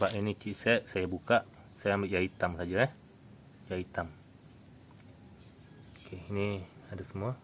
Sebab ini chipset saya buka, saya ambil yang hitam saja eh. Yang hitam. Okey, ini ada semua.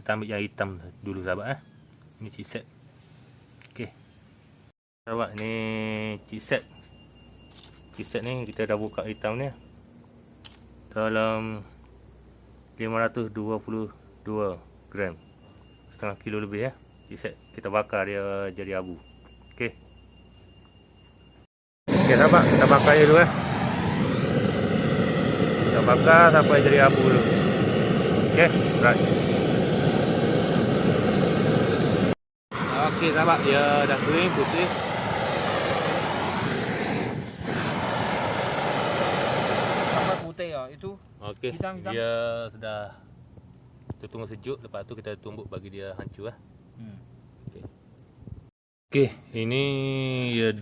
Kita ambil yang hitam dulu sahabat eh. Ini chipset. Okey. Sahabat ni chipset. Chipset ni kita dah buka hitam ni. Dalam 522 gram. Setengah kilo lebih ya. Chipset kita bakar dia jadi abu. Okey. Okey sahabat, kita bakar dulu eh. Kita bakar sampai jadi abu dulu. Okey, right. Okey sahabat, dia dah kering putih. Sampai putih ya itu. Okey, dia sudah kita tunggu sejuk lepas tu kita tumbuk bagi dia hancur lah. Hmm. Okey, ini dia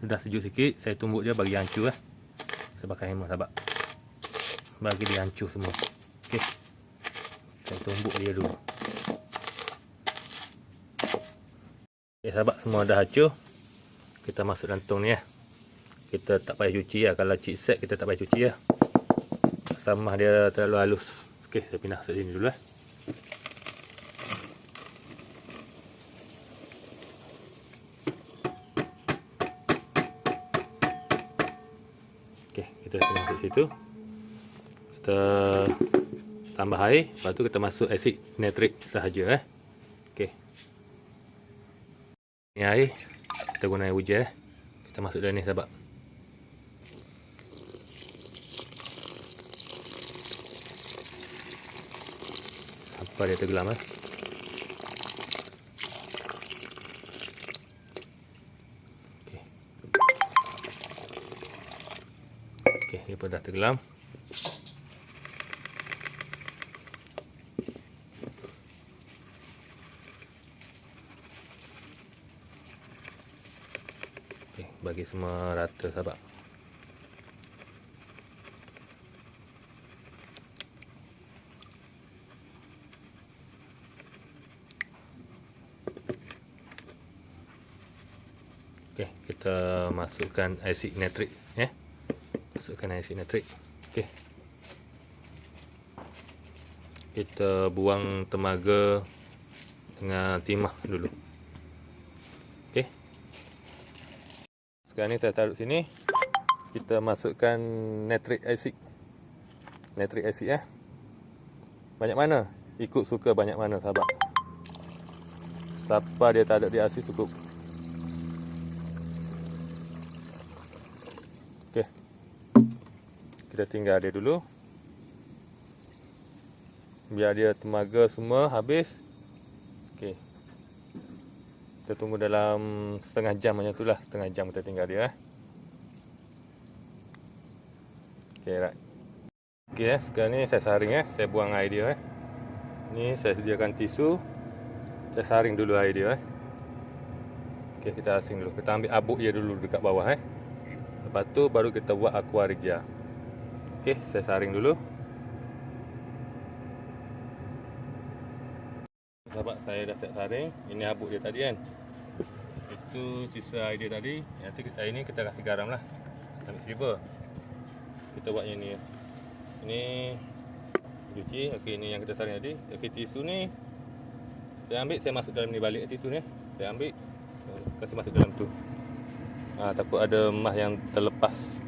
sudah sejuk sikit, saya tumbuk dia bagi hancur lah. Saya pakai hammer sahabat. Bagi dia hancur semua. Okey. Saya tumbuk dia dulu. Okey sahabat, semua dah hancur. Kita masuk dalam tong ni ya. Kita tak payah cuci ya. Kalau chipset kita tak payah cuci ya. Samah dia terlalu halus. Okey, saya pindah masuk sini dulu eh kita situ. Kita tambah air, lepas tu kita masuk asid nitrik sahaja eh. Okey. Ni air, kita guna air hujan eh. Kita masuk dalam ni sahabat. Apa dia tenggelam eh. Dia pun dah tenggelam. Okey, bagi semua rata sahabat. Okey, kita masukkan asid nitrik ya. Masukkan asid nitrik. Okey. Kita buang temaga dengan timah dulu. Okey. Sekarang ni kita taruh sini. Kita masukkan nitric acid. Nitric acid ya. Banyak mana? Ikut suka banyak mana sahabat. Siapa dia tak ada di asid cukup. Okey. Kita tinggal dia dulu. Biar dia temaga semua habis. Okey. Kita tunggu dalam setengah jam macam itulah. Setengah jam kita tinggal dia. eh. Okey, right. Okey, eh. sekarang ni saya saring eh. Saya buang air dia eh. Ni saya sediakan tisu. Saya saring dulu air dia eh. Okey, kita asing dulu. Kita ambil abuk dia dulu dekat bawah eh. Lepas tu baru kita buat aqua regia. Okey, saya saring dulu. Sahabat saya dah set saring. Ini abuk dia tadi kan. Itu sisa air dia tadi. Nanti kita, air ni kita kasih garam lah. Ambil silver. Kita buat yang ni. Ini cuci. Okey, ini yang kita saring tadi. Okey, tisu ni saya ambil, saya masuk dalam ni balik tisu ni. Saya ambil, kasih masuk dalam tu. Ha, takut ada emas yang terlepas.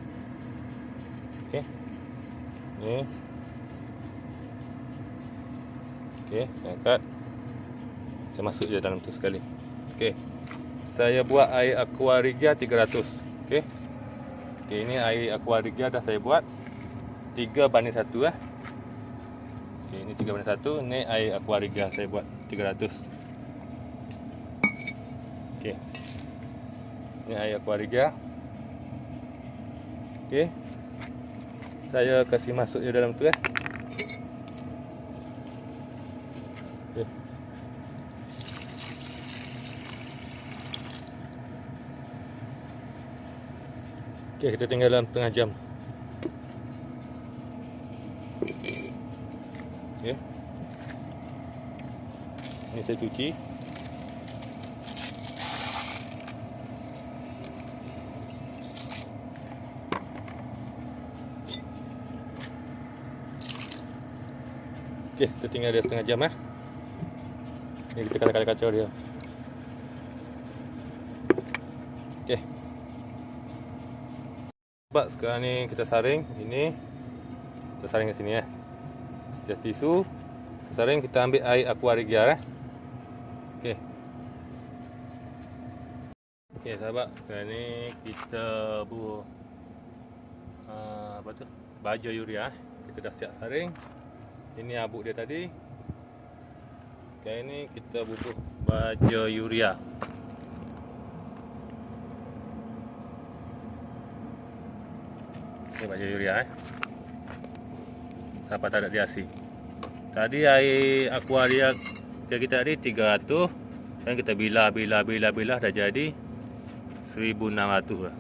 Ni. Okey, saya angkat. Saya masuk je dalam tu sekali. Okey. Saya buat air aqua regia 300. Okey. Okey, ini air aqua regia dah saya buat 3 banding 1 eh. Okey, ini 3 banding 1. Ni air aqua regia saya buat 300. Okey. Ini air aquariga. Okey. Saya kasih masuk je dalam tu eh. Okey. Okey, kita tinggal dalam tengah jam. Okey. Ini saya cuci. Okey, kita tinggal dia setengah jam eh. Ni kita kacau-kacau dia. Okey. Sebab sekarang ni kita saring ini kita saring kat sini eh. Setiap tisu kita saring kita ambil air aqua regia eh. Okey. Okey sahabat, sekarang ni kita buat uh, apa tu? Baja urea eh. Kita dah siap saring. Ini abuk dia tadi. Sekarang ni kita bubuh baja urea. Ini baja urea eh. Siapa tak ada diasi. Tadi air aqua dia dia kita tadi 300 dan kita bila bila bila bila dah jadi 1600 lah.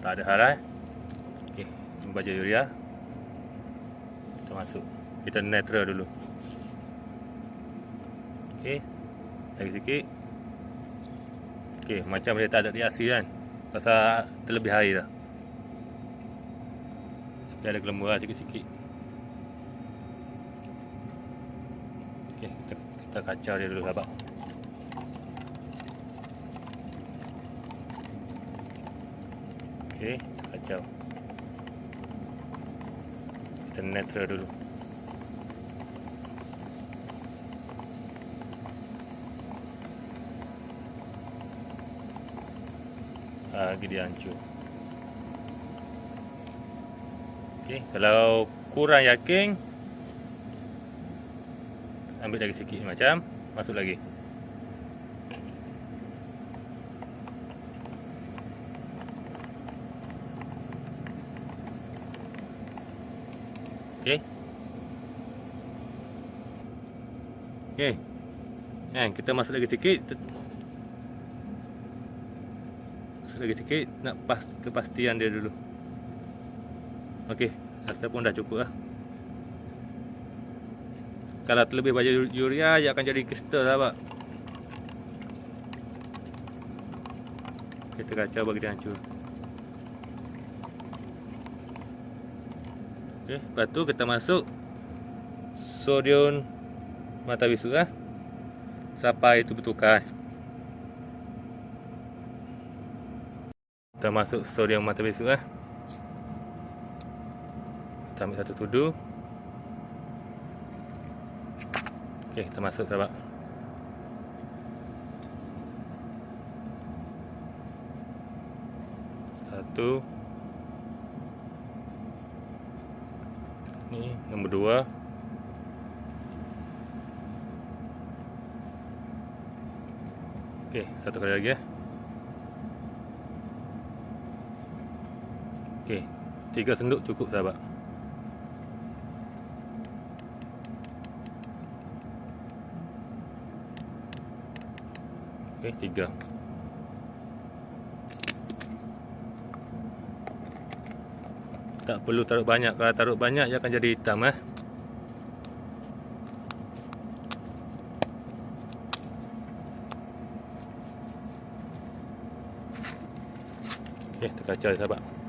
Tak ada hal eh. Ini baja urea. Kita masuk. Kita netral dulu. Okey. Lagi sikit. Okey, macam dia tak ada reaksi kan. Pasal terlebih air dah. Dia ada gelembur lah sikit-sikit. Okey, kita, kita kacau dia dulu sahabat. Okey, kacau. Kita netral dulu. Lagi dia hancur. Okey, kalau kurang yakin ambil lagi sikit macam masuk lagi. Okey. Okey. Kan kita masuk lagi sikit lagi sikit nak pas kepastian dia dulu. Okey, rasa pun dah cukup lah. Kalau terlebih baju urea dia akan jadi kristal sahabat kita kacau bagi dia hancur. Okey, lepas tu kita masuk sodium mata bisu lah. Sampai itu bertukar kita masuk sodium mata besok eh. Kita ambil satu tudu. Okey, kita masuk sahabat. Satu. Ni nombor dua. Okey, satu kali lagi ya. Okey, tiga senduk cukup sahabat. Okey, tiga. Tak perlu taruh banyak. Kalau taruh banyak, dia akan jadi hitam eh. Okey, terkacau sahabat.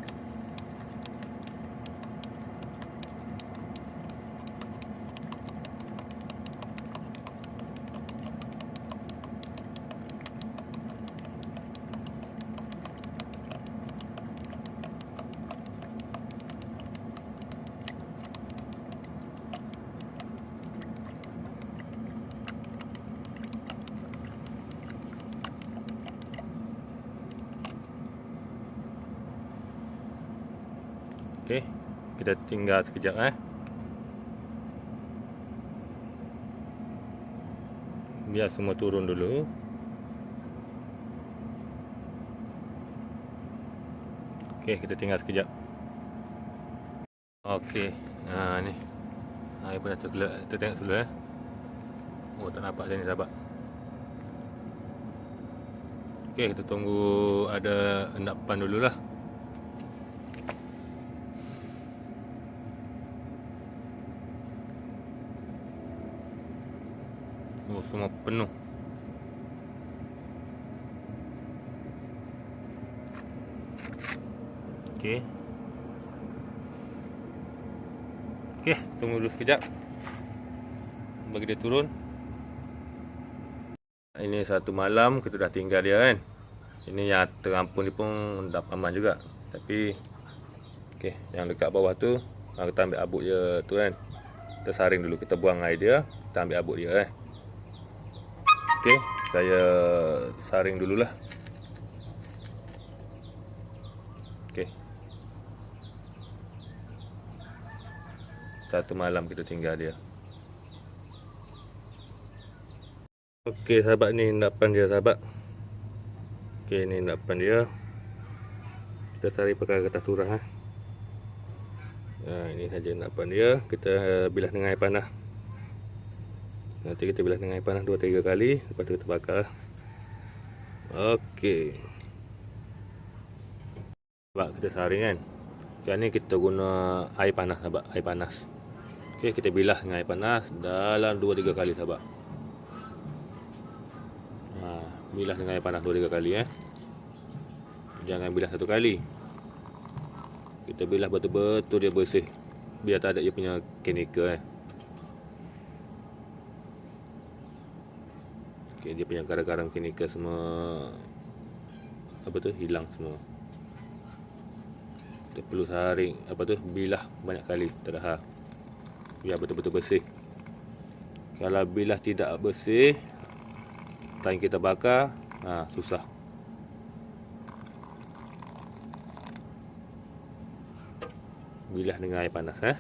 Okey, kita tinggal sekejap eh. Biar semua turun dulu. Okey, kita tinggal sekejap. Okey, ha ni. Ha, pun dah tergelap. Kita tengok dulu eh. Oh, tak nampak sini sahabat. Okey, kita tunggu ada endapan dululah. Semua penuh. Okey. Okey, tunggu dulu sekejap. bagi dia turun. Ini satu malam kita dah tinggal dia kan. Ini yang terampun ni pun dah aman juga. Tapi okey, yang dekat bawah tu kita ambil abuk dia tu kan. Kita saring dulu, kita buang air dia, kita ambil abuk dia kan. Okey, saya saring dululah. Okey. Satu malam kita tinggal dia. Okey sahabat ni endapan dia sahabat. Okey ni endapan dia. Kita tarik pakai kertas turah ha. Ha, ini saja endapan dia. Kita uh, bilas dengan air panas. Nanti kita bilas dengan air panas 2 3 kali lepas tu kita bakar. Okey. Sebab kita saring kan. Sekarang ni kita guna air panas sahabat, air panas. Okey, kita bilas dengan air panas dalam 2 3 kali sahabat. Ha, bilas dengan air panas 2 3 kali eh. Jangan bilas satu kali. Kita bilas betul-betul dia bersih. Biar tak ada dia punya chemical eh. Dia punya garam-garam chemical semua apa tu hilang semua. Kita perlu saring apa tu bilah banyak kali terhad. Biar betul-betul bersih. Kalau bilah tidak bersih, time kita bakar, ha, susah. Bilah dengan air panas eh.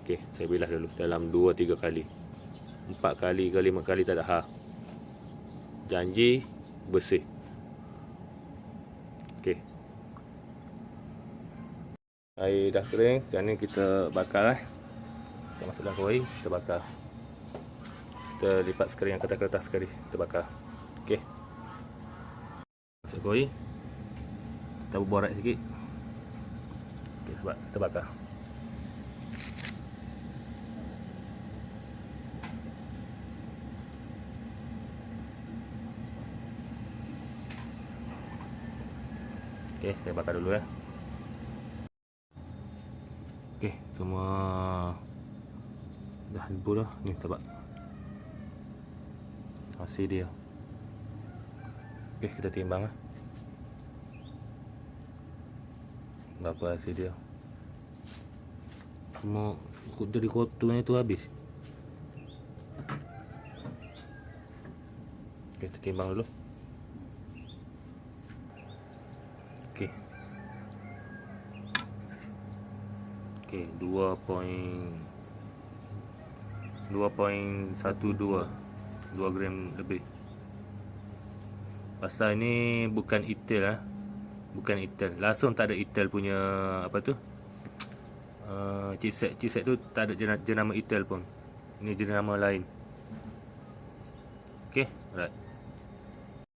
Okey, saya bilah dulu dalam 2 3 kali. 4 kali ke 5 kali tak ada ha. Janji bersih. Okey. Air dah kering, sekarang ni kita bakar eh. Kita masuk dalam koi, kita bakar. Kita lipat sekali yang kertas-kertas sekali, kita bakar. Okey. Masuk koi. Kita borak sikit. Okey, sebab kita bakar. Okey, saya bakar dulu ya. Okey, semua dah habis dah. Ni tabak. Hasil dia. Okey, kita timbang lah. Berapa hasil dia? Semua dari kotornya tu habis. Okey, kita timbang dulu. Okey. Okey, 2 point 2.12 2 gram lebih. Pasal ni bukan etel lah. Bukan etel. Langsung tak ada etel punya apa tu? Uh, chipset chipset tu tak ada jenama, etel pun. Ini jenama lain. Okey, right.